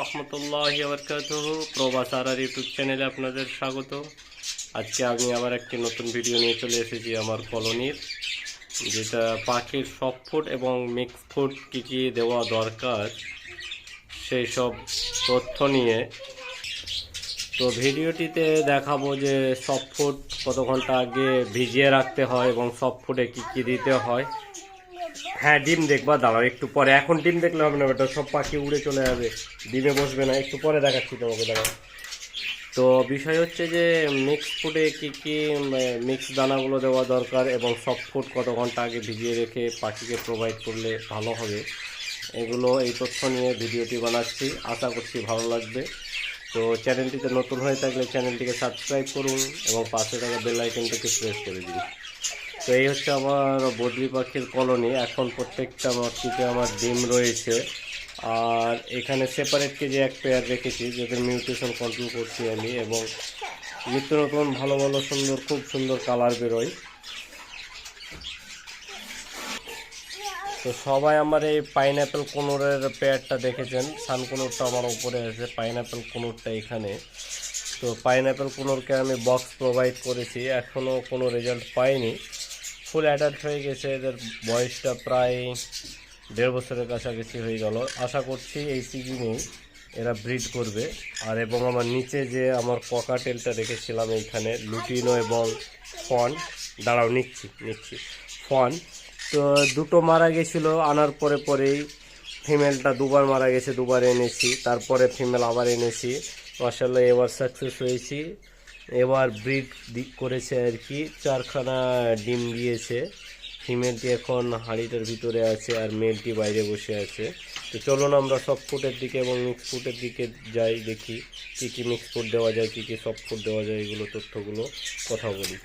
রহমতুল্লাহ বরকাত প্রবাস আর ইউটিউব চ্যানেলে আপনাদের স্বাগত। আজকে আমি আবার একটি নতুন ভিডিও নিয়ে চলে এসেছি আমার কলোনির, যেটা পাখির সব ফুড এবং মিক্স ফুড কী কী দেওয়া দরকার, সেই সব তথ্য নিয়ে। তো ভিডিওটিতে দেখাবো যে সব ফুড কত ঘণ্টা আগে ভিজিয়ে রাখতে হয় এবং সব ফুডে কী কী দিতে হয়। হ্যাঁ ডিম দেখবা, দাঁড়াও, একটু পরে। এখন ডিম দেখলে হবে না, বেটা, সব পাখি উড়ে চলে যাবে। ডিমে বসবে না, একটু পরে দেখাচ্ছি তোমাকে, দাঁড়াও। তো বিষয় হচ্ছে যে মিক্স ফুডে কী কী মিক্স দানাগুলো দেওয়া দরকার এবং সব ফুড কত ঘণ্টা আগে ভিজিয়ে রেখে পাখিকে প্রোভাইড করলে ভালো হবে, এগুলো এই তথ্য নিয়ে ভিডিওটি বানাচ্ছি। আশা করছি ভালো লাগবে। তো চ্যানেলটিতে নতুন হয়ে থাকলে চ্যানেলটিকে সাবস্ক্রাইব করুন এবং পাশে থাকা বেল আইকনটিকে প্রেস করে দিন। তো এই হচ্ছে আমার বদ্রি পাখির কলোনি। এখন প্রত্যেকটা মাটিতে আমার ডিম রয়েছে। আর এখানে সেপারেট কেজি এক পেয়ার রেখেছি, যাদের মিউটেশন কন্ট্রোল করছি আমি এবং নিত্য নতুন ভালো ভালো, সুন্দর, খুব সুন্দর কালার বেরোয়। তো সবাই আমার এই পাইনঅ্যাপেল কোনোরের পেয়ারটা দেখেছেন? সান কোনোরটা আমার উপরে আছে পাইনঅ্যাপেল কোনোরটা এখানে। তো পাইনঅ্যাপেল কোনোরকে আমি বক্স প্রোভাইড করেছি এখনও কোনো রেজাল্ট পাইনি। ফুল অ্যাডাল্ট হয়ে গেছে, এদের বয়সটা প্রায় দেড় বছরের কাছাকাছি হয়ে গেল। আশা করছি এই সিজনেই এরা ব্রিড করবে। আর এবং আমার নিচে যে আমার ককাটেলটা রেখেছিলাম এইখানে, লুটিনো এবং ফন। দাঁড়াও, নিচ্ছি নিচ্ছি। ফন। তো দুটো মারা গেছিল, আনার পরে পরেই ফিমেলটা দুবার মারা গেছে, দুবার এনেছি। তারপরে ফিমেল আবার এনেছি। মাসাল্লাহ এবার সাকসেস হয়েছি। এবার ব্রিড করেছে আর কি। চারখানা ডিম দিয়েছে। ফিমেলটি এখন হাঁড়িটার ভিতরে আছে আর মেলটি বাইরে বসে আছে। তো চলুন আমরা সফট ফুডের দিকে এবং মিক্স ফুডের দিকে যাই, দেখি কী কী মিক্স ফুড দেওয়া যায়, কী কী সফট ফুড দেওয়া যায়, এগুলো তথ্যগুলো কথা বলি।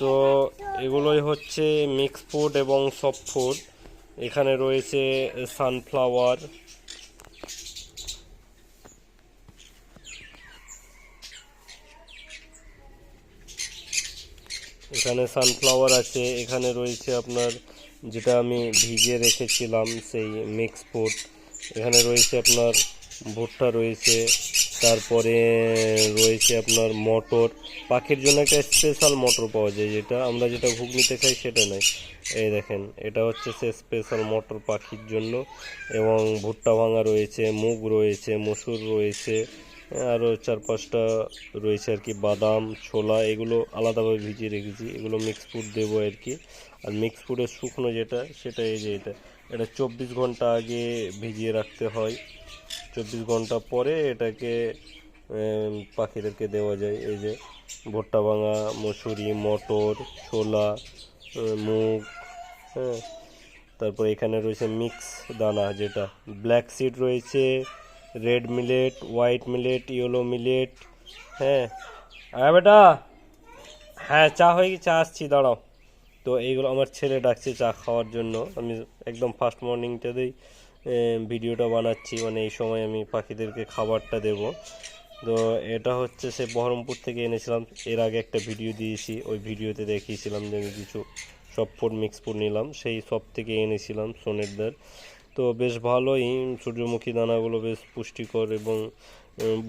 তো এগুলোই হচ্ছে মিক্স ফুড এবং সফট এখানে রয়েছে সানফ্লাওয়ার এখানে সানফ্লাওয়ার আছে, এখানে রয়েছে আপনার যেটা আমি ভিজিয়ে রেখেছিলাম সেই মিক্স ফুড এখানে রয়েছে আপনার ভুট্টা রয়েছে, তারপরে রয়েছে আপনার মটর, পাখির জন্য একটা স্পেশাল মটর পাওয়া যায়, যেটা আমরা যেটা ঘুগনিতে খাই সেটা নয়। এই দেখেন, এটা হচ্ছে সে স্পেশাল মটর পাখির জন্য, এবং ভুট্টা ভাঙা রয়েছে, মুগ রয়েছে, মসুর রয়েছে আরও চার পাঁচটা রয়েছে আর কি, বাদাম, ছোলা, এগুলো আলাদাভাবে ভিজিয়ে রেখেছি। এগুলো মিক্স ফুড দেবো আর কি। আর মিক্স ফুডের শুকনো যেটা, সেটা এই যে এটা এটা চব্বিশ ঘণ্টা আগে ভিজিয়ে রাখতে হয়। চব্বিশ ঘণ্টা পরে এটাকে পাখিদেরকে দেওয়া যায়। এই যে ভুট্টা ভাঙা, মসুরি, মটর, ছোলা মুগ হ্যাঁ। তারপর এখানে রয়েছে মিক্স দানা যেটা। ব্ল্যাক সিড রয়েছে red millet white millet yellow millet হ্যাঁ। হ্যাঁ বেটা হ্যাঁ চা হয়ে গেছে, চা আসছি, দাঁড়াও। তো এইগুলো আমার ছেলে ডাকছে চা খাওয়ার জন্য। আমি একদম ফার্স্ট মর্নিংটাতেই ভিডিওটা বানাচ্ছি মানে এই সময় আমি পাখিদেরকে খাবারটা দেব। তো এটা হচ্ছে সে বহরমপুর থেকে এনেছিলাম, এর আগে একটা ভিডিও দিয়েছি, ওই ভিডিওতে দেখিয়েছিলাম যে আমি কিছু সব ফুড মিক্স ফুড নিলাম, সেই সব থেকে এনেছিলাম সোনেরদার। তো বেশ ভালোই, সূর্যমুখী দানাগুলো বেশ পুষ্টিকর এবং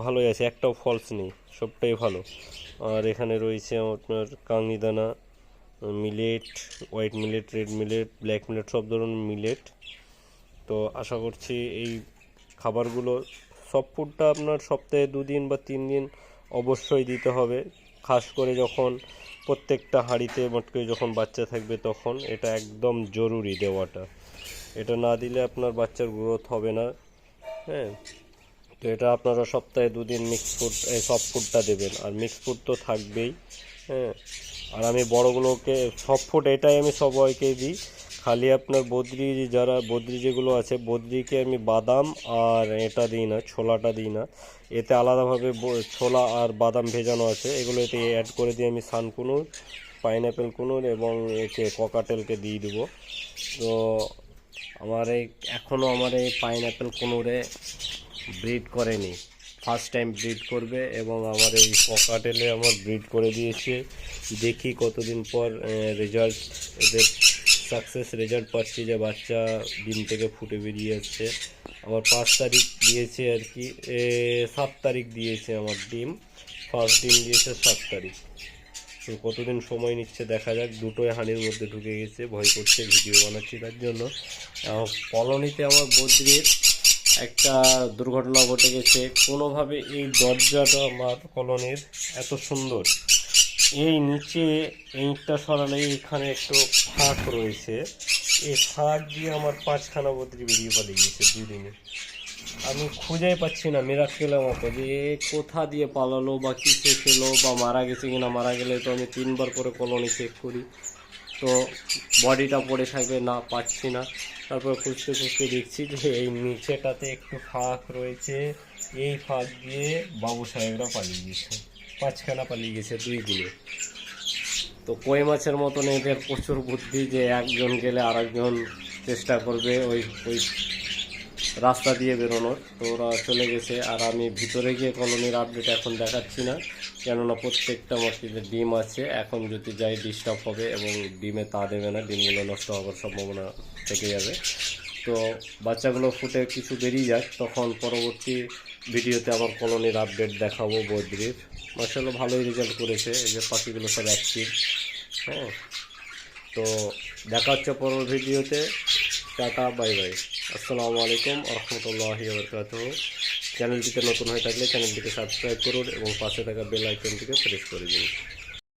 ভালোই আছে, একটাও ফলস নেই, সবটাই ভালো। আর এখানে রয়েছে আপনার কাংনি দানা millet white millet red millet black millet সব ধরনের মিলেট তো আশা করছি এই খাবারগুলো সব ফুডটা আপনার সপ্তাহে দুদিন বা তিন দিন অবশ্যই দিতে হবে। খাস করে যখন প্রত্যেকটা হাঁড়িতে মোটকে যখন বাচ্চা থাকবে তখন, এটা একদম জরুরি দেওয়াটা। এটা না দিলে আপনার বাচ্চার গ্রোথ হবে না হ্যাঁ? তো এটা আপনারা সপ্তাহে দুদিন মিক্স ফুড এই সব ফুডটা দেবেন। আর মিক্স ফুড তো থাকবেই হ্যাঁ? আর আমি বড়গুলোকে সব ফুড এটাই আমি সবাইকে দিই। খালি আপনার বদ্রি যারা, বদ্রি যেগুলো আছে, বদ্রিকে আমি বাদাম আর এটা দিই না, ছোলাটা দিই না। এতে আলাদাভাবে ছোলা আর বাদাম ভেজানো আছে। এগুলো এতে অ্যাড করে দিই আমি সানকুনুর পাইনঅ্যাপেল কুনুর এবং একে ককাটেলকে দিয়ে দেবো। তো আমার এই এখনও আমার এই পাইনঅ্যাপেল কুনুরে ব্রিড করেনি। ফার্স্ট টাইম ব্রিড করবে এবং আমার এই পকাটেলে আমার ব্রিড করে দিয়েছে। দেখি কতদিন পর রেজাল্ট এদের সাকসেস রেজাল্ট পাচ্ছি যে বাচ্চা ডিম থেকে ফুটে বেরিয়ে আসছে। আমার পাঁচ তারিখ দিয়েছে আর কি সাত তারিখ দিয়েছে আমার ডিম। ফার্স্ট ডিম দিয়েছে সাত তারিখ। তো কতদিন সময় নিচ্ছে দেখা যাক। দুটোই হানির মধ্যে ঢুকে গেছে, ভয় করছে ভিডিও বানাচ্ছি তার জন্য। কলোনিতে আমার বদ্রির একটা দুর্ঘটনা ঘটে গেছে। কোনোভাবে এই দরজাটা আমার কলোনির এত সুন্দর। এই নিচে ইঁটটা সরালে এখানে একটু ফাঁক রয়েছে। এই ফাঁক দিয়ে আমার পাঁচখানা বদ্রি বেরিয়ে পালিয়ে গেছে দুদিনে আমি খুঁজেই পাচ্ছি না মিরাক্কেলের মতো যে কোথা দিয়ে পালালো বা কিসে খেলো বা মারা গেছে কিনা, মারা গেলে তো আমি তিনবার করে কলোনি চেক করি। তো বডিটা পড়ে থাকবে, না পাচ্ছি না। তারপর খুঁজতে খুঁজতে দেখছি যে এই নিচেটাতে একটু ফাঁক রয়েছে। এই ফাঁক দিয়ে বাবু সাহেবরা পালিয়ে গেছে। পাঁচখানা পালিয়ে গেছে দুই দিনে তো কই মাছের মতন এদের প্রচুর বুদ্ধি যে একজন গেলে আরেকজন চেষ্টা করবে ওই ওই রাস্তা দিয়ে বেরোনোর। তো ওরা চলে গেছে আর আমি ভিতরে গিয়ে কলোনির আপডেট এখন দেখাচ্ছি না, কেননা প্রত্যেকটা মাটিতে ডিম আছে। এখন যদি যাই ডিস্টার্ব হবে এবং ডিমে তা দেবে না, ডিমগুলো নষ্ট হওয়ার সম্ভাবনা থেকে যাবে। তো বাচ্চাগুলো ফুটে কিছু বেরিয়ে যাক, তখন পরবর্তী ভিডিওতে আবার কলোনির আপডেট দেখাবো বদ্রির। মার্শাল্লাহ ভালোই রেজাল্ট করেছে, এই যে পাখিগুলো সব অ্যাক্টিভ হ্যাঁ। তো দেখা হচ্ছে পরের ভিডিওতে। Tata, bye bye. আসসালামু আলাইকুম রহমতুল্লাহি বরকাতুহ। চ্যানেলটিতে নতুন হয়ে থাকলে চ্যানেলটিকে সাবস্ক্রাইব করুন এবং পাশে থাকা বেল আইকনটিকে প্রেস করে দিন।